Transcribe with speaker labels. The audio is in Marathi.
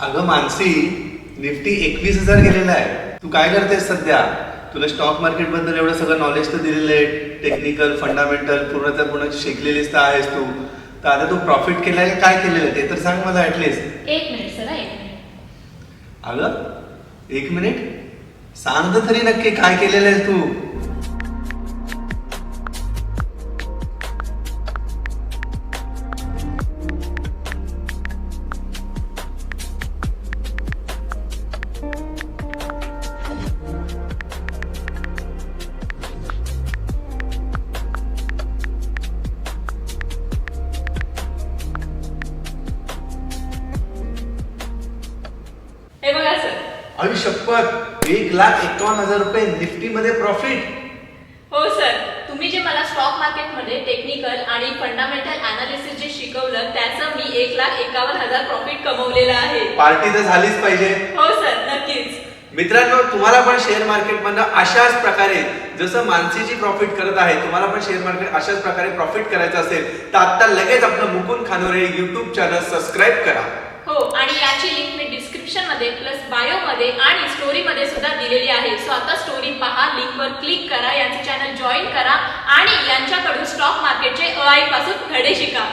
Speaker 1: अगं मानसी निफ्टी एकवीस हजार गेलेला आहे. तू काय करतेस सध्या? तुला स्टॉक मार्केटबद्दल एवढं सगळं नॉलेज तर दिलेलं आहे. टेक्निकल फंडामेंटल पूर्णच्या पूर्ण शिकलेलीस तर आहेस तू. तर आता तू प्रॉफिट केलंय का काय केलेलं? आहे ते तर सांग मला ऍटलिस्ट
Speaker 2: एक मिनिट सर एक मिनिट
Speaker 1: अगं एक मिनिट सांग तर तरी नक्की काय केलेलं आहे तू?
Speaker 2: हे बघा सर.
Speaker 1: आणि शपथ एक लाख एकावन्न हजार रुपये निफ्टी मध्ये प्रॉफिट
Speaker 2: हो सर. तुम्ही जे मला स्टॉक मार्केटमध्ये टेक्निकल आणि फंडामेंटल अनालिसिस जे शिकवलं त्याचं मी एक लाख एकावन्न हजार प्रॉफिट कमवलेलं आहे.
Speaker 1: पार्टी तर झालीच पाहिजे.
Speaker 2: हो सर नक्कीच.
Speaker 1: मित्रांनो तुम्हाला पण शेअर मार्केटमधनं अशाच प्रकारे जसं मानसीची प्रॉफिट करत आहे तुम्हाला पण शेअर मार्केट अशाच प्रकारे प्रॉफिट करायचं असेल तर आता लगेच आपलं Mukund Khanore YouTube channel subscribe करा.
Speaker 2: हो. डिस्क्रिप्शनमध्ये प्लस बायोमध्ये आणि स्टोरीमध्ये सुद्धा दिलेली आहे. सो आता स्टोरी पहा लिंकवर क्लिक करा यांचे चॅनल जॉईन करा आणि यांच्याकडून स्टॉक मार्केटचे अआयपासून धडे शिका.